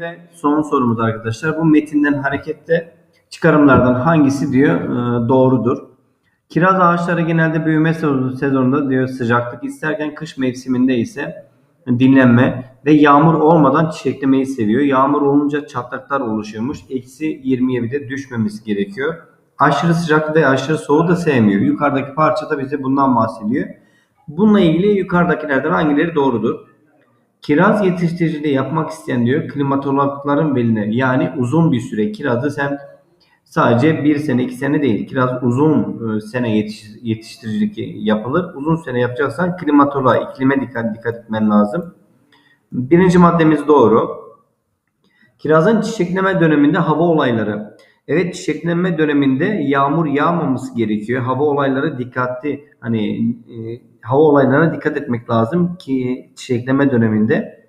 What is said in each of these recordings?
ve son sorumuz arkadaşlar. Bu metinden hareketle çıkarımlardan hangisi diyor e, doğrudur. Kiraz ağaçları genelde büyüme sezonu- sezonunda diyor sıcaklık isterken kış mevsiminde ise dinlenme ve yağmur olmadan çiçeklemeyi seviyor. Yağmur olunca çatlaklar oluşuyormuş. Eksi 20'ye bir de düşmemesi gerekiyor. Aşırı sıcak ve aşırı soğuğu da sevmiyor. Yukarıdaki parçada bize bundan bahsediyor. Bununla ilgili yukarıdakilerden hangileri doğrudur? Kiraz yetiştiriciliği yapmak isteyen diyor klimatologların beline yani uzun bir süre kirazı sen sadece bir sene iki sene değil kiraz uzun e, sene yetiş, yetiştiricilik yapılır. Uzun sene yapacaksan klimatoloğa iklime dikkat, dikkat etmen lazım. Birinci maddemiz doğru. Kirazın çiçekleme döneminde hava olayları. Evet çiçekleme döneminde yağmur yağmaması gerekiyor. Hava olayları dikkatli hani e, hava olaylarına dikkat etmek lazım ki çiçekleme döneminde.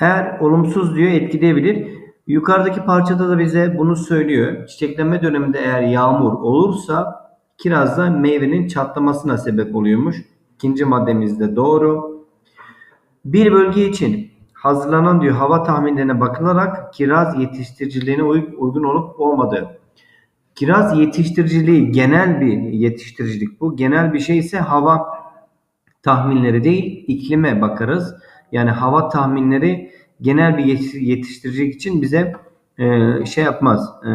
Eğer olumsuz diyor etkileyebilir. Yukarıdaki parçada da bize bunu söylüyor. Çiçekleme döneminde eğer yağmur olursa kirazda meyvenin çatlamasına sebep oluyormuş. İkinci maddemiz de doğru. Bir bölge için hazırlanan diyor hava tahminlerine bakılarak kiraz yetiştiriciliğine uy- uygun olup olmadığı. Kiraz yetiştiriciliği genel bir yetiştiricilik bu. Genel bir şey ise hava tahminleri değil iklime bakarız. Yani hava tahminleri genel bir yetiş- yetiştiricilik için bize e, şey yapmaz. E,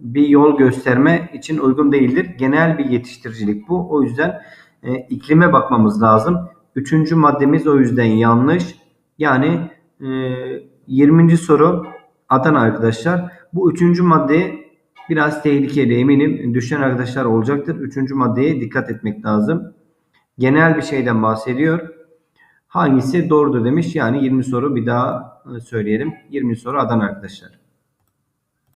bir yol gösterme için uygun değildir. Genel bir yetiştiricilik bu. O yüzden e, iklime bakmamız lazım. Üçüncü maddemiz o yüzden yanlış. Yani 20. soru Adana arkadaşlar. Bu üçüncü madde biraz tehlikeli eminim. Düşen arkadaşlar olacaktır. Üçüncü maddeye dikkat etmek lazım. Genel bir şeyden bahsediyor. Hangisi doğrudur demiş. Yani 20 soru bir daha e, söyleyelim. 20 soru Adana arkadaşlar.